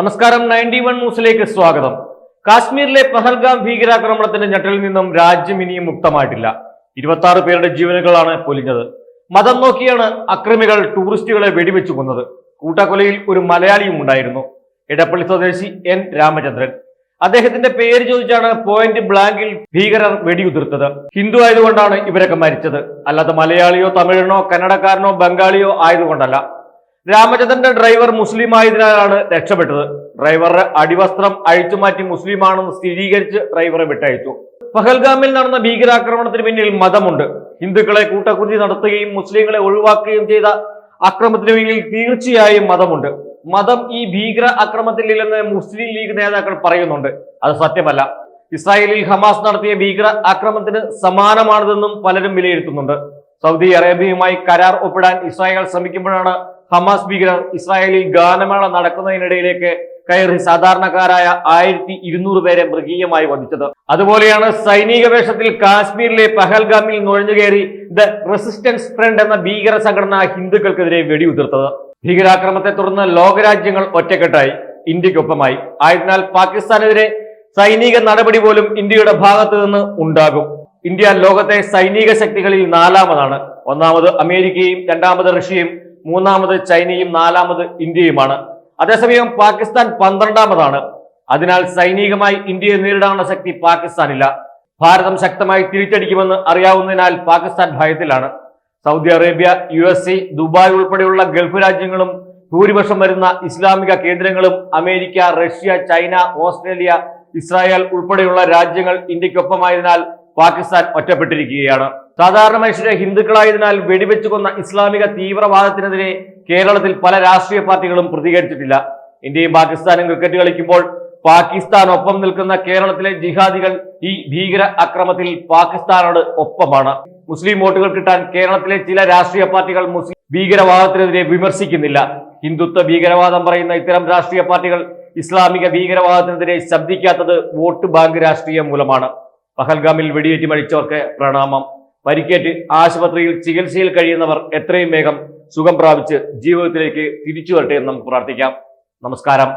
നമസ്കാരം ninety one ന്യൂസിലേക്ക് സ്വാഗതം. കാശ്മീരിലെ പഹൽഗാം ഭീകരാക്രമണത്തിന്റെ ഞെട്ടലിൽ നിന്നും രാജ്യം ഇനിയും മുക്തമായിട്ടില്ല. ഇരുപത്തി ആറ് പേരുടെ ജീവനുകളാണ് പൊലിഞ്ഞത്. മതം നോക്കിയാണ് അക്രമികൾ ടൂറിസ്റ്റുകളെ വെടിവെച്ചു കൊന്നത്. കൂട്ടക്കൊലയിൽ ഒരു മലയാളിയും ഉണ്ടായിരുന്നു. ഇടപ്പള്ളി സ്വദേശി എൻ. രാമചന്ദ്രൻ. അദ്ദേഹത്തിന്റെ പേര് ചോദിച്ചാണ് പോയിന്റ് ബ്ലാങ്കിൽ ഭീകരർ വെടിയുതിർത്തത്. ഹിന്ദു ആയതുകൊണ്ടാണ് ഇവരൊക്കെ മരിച്ചത്. അല്ലാതെ മലയാളിയോ തമിഴനോ കന്നഡക്കാരനോ ബംഗാളിയോ ആയതുകൊണ്ടല്ല. രാമചന്ദ്രന്റെ ഡ്രൈവർ മുസ്ലിം ആയതിനാലാണ് രക്ഷപ്പെട്ടത്. ഡ്രൈവറുടെ അടിവസ്ത്രം അഴിച്ചുമാറ്റി മുസ്ലിമാണെന്ന് സ്ഥിരീകരിച്ച് ഡ്രൈവറെ വിട്ടയച്ചു. പഹൽഗാമിൽ നടന്ന ഭീകരാക്രമണത്തിന് പിന്നിൽ മതമുണ്ട്. ഹിന്ദുക്കളെ കൂട്ടക്കുരുതി നടത്തുകയും മുസ്ലിങ്ങളെ ഒഴിവാക്കുകയും ചെയ്ത അക്രമത്തിന് പിന്നിൽ തീർച്ചയായും മതമുണ്ട്. മതം ഈ ഭീകര അക്രമത്തിലില്ലെന്ന് മുസ്ലിം ലീഗ് നേതാക്കൾ പറയുന്നുണ്ട്. അത് സത്യമല്ല. ഇസ്രായേലിൽ ഹമാസ് നടത്തിയ ഭീകര ആക്രമണത്തിന് സമാനമാണിതെന്നും പലരും വിലയിരുത്തുന്നുണ്ട്. സൗദി അറേബ്യയുമായി കരാർ ഒപ്പിടാൻ ഇസ്രായേൽ ശ്രമിക്കുമ്പോഴാണ് ഹമാസ് ഭീകരർ ഇസ്രായേലിൽ ഗാനമേള നടക്കുന്നതിനിടയിലേക്ക് കയറി സാധാരണക്കാരായ ആയിരത്തി ഇരുന്നൂറ് പേരെ മൃഗീയമായി വധിച്ചത്. അതുപോലെയാണ് സൈനിക വേഷത്തിൽ കാശ്മീരിലെ പഹൽഗാമിൽ നുഴഞ്ഞു കയറി ദ റെസിസ്റ്റൻസ് ഫ്രണ്ട് എന്ന ഭീകര സംഘടന ഹിന്ദുക്കൾക്കെതിരെ വെടിയുതിർത്തത്. ഭീകരാക്രമത്തെ തുടർന്ന് ലോകരാജ്യങ്ങൾ ഒറ്റക്കെട്ടായി. ഇന്ത്യക്കൊപ്പമായി ആയതിനാൽ പാകിസ്ഥാനെതിരെ സൈനിക നടപടി പോലും ഇന്ത്യയുടെ ഭാഗത്തു നിന്ന് ഉണ്ടാകും. ഇന്ത്യ ലോകത്തെ സൈനിക ശക്തികളിൽ നാലാമതാണ്. ഒന്നാമത് അമേരിക്കയും രണ്ടാമത് റഷ്യയും മൂന്നാമത് ചൈനയും നാലാമത് ഇന്ത്യയുമാണ്. അതേസമയം പാകിസ്ഥാൻ പന്ത്രണ്ടാമതാണ്. അതിനാൽ സൈനികമായി ഇന്ത്യയെ നേരിടാനുള്ള ശക്തി പാകിസ്ഥാനില്ല. ഭാരതം ശക്തമായി തിരിച്ചടിക്കുമെന്ന് അറിയാവുന്നതിനാൽ പാകിസ്ഥാൻ ഭയത്തിലാണ്. Saudi Arabia U S Dubai ഉൾപ്പെടെയുള്ള ഗൾഫ് രാജ്യങ്ങളും ഭൂരിപക്ഷം വരുന്ന ഇസ്ലാമിക കേന്ദ്രങ്ങളും America Russia China Australia Israel ഉൾപ്പെടെയുള്ള രാജ്യങ്ങൾ ഇന്ത്യക്കൊപ്പമായതിനാൽ പാകിസ്ഥാൻ ഒറ്റപ്പെട്ടിരിക്കുകയാണ്. സാധാരണ മനുഷ്യരെ ഹിന്ദുക്കളായതിനാൽ വെടിവെച്ചു കൊന്ന ഇസ്ലാമിക തീവ്രവാദത്തിനെതിരെ കേരളത്തിൽ പല രാഷ്ട്രീയ പാർട്ടികളും പ്രതികരിച്ചിട്ടില്ല. ഇന്ത്യയും പാകിസ്ഥാനും ക്രിക്കറ്റ് കളിക്കുമ്പോൾ പാകിസ്ഥാൻ ഒപ്പം നിൽക്കുന്ന കേരളത്തിലെ ജിഹാദികൾ ഈ ഭീകര അക്രമത്തിൽ പാകിസ്ഥാനോട് ഒപ്പമാണ്. മുസ്ലിം വോട്ടുകൾ കിട്ടാൻ കേരളത്തിലെ ചില രാഷ്ട്രീയ പാർട്ടികൾ മുസ്ലിം ഭീകരവാദത്തിനെതിരെ വിമർശിക്കുന്നില്ല. ഹിന്ദുത്വ ഭീകരവാദം പറയുന്ന ഇത്തരം രാഷ്ട്രീയ പാർട്ടികൾ ഇസ്ലാമിക ഭീകരവാദത്തിനെതിരെ ശബ്ദിക്കാത്തത് വോട്ട് ബാങ്ക് രാഷ്ട്രീയം മൂലമാണ്. പഹൽഗാമിൽ വെടിയേറ്റ് മരിച്ചവർക്ക് പ്രണാമം. പരിക്കേറ്റ് ആശുപത്രിയിൽ ചികിത്സയിൽ കഴിയുന്നവർ എത്രയും വേഗം സുഖം പ്രാപിച്ച് ജീവിതത്തിലേക്ക് തിരിച്ചു വരട്ടെ എന്ന് നമുക്ക് പ്രാർത്ഥിക്കാം. നമസ്കാരം.